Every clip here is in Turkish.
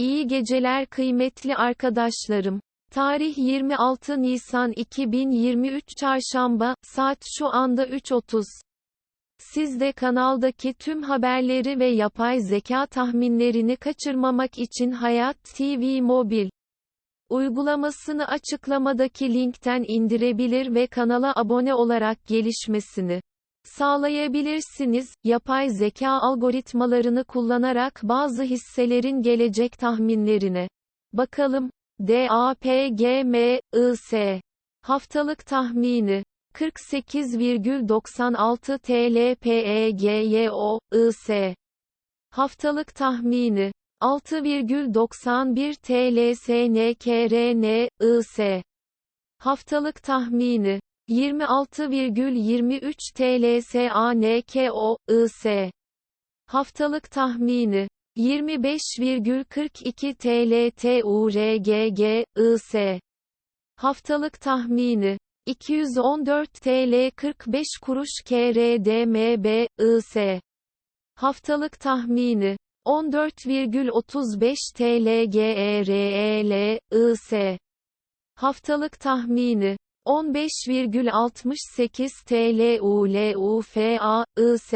İyi geceler kıymetli arkadaşlarım. Tarih 26 Nisan 2023 Çarşamba, saat şu anda 3.30. Siz de kanaldaki tüm haberleri ve yapay zeka tahminlerini kaçırmamak için Hayat TV Mobil uygulamasını açıklamadaki linkten indirebilir ve kanala abone olarak gelişmesini sağlayabilirsiniz. Yapay zeka algoritmalarını kullanarak bazı hisselerin gelecek tahminlerine. Bakalım. DAPGMIS haftalık tahmini. 48,96 TL PEGYO IS haftalık tahmini. 6,91 TL SNKRN IS haftalık tahmini 26,23 TL SANKO IS haftalık tahmini 25,42 TL TURGG IS haftalık tahmini 214 TL 45 kuruş KRDMB IS haftalık tahmini 14,35 TL GEREL IS haftalık tahmini 15,68 TL ULUFA IS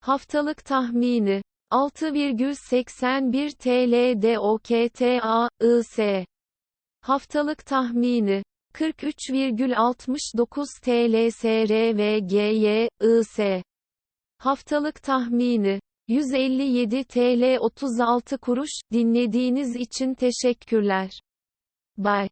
haftalık tahmini 6,81 TL DOKTA IS haftalık tahmini 43,69 TL SRVGY IS haftalık tahmini 157 TL 36 kuruş dinlediğiniz için teşekkürler. Bye.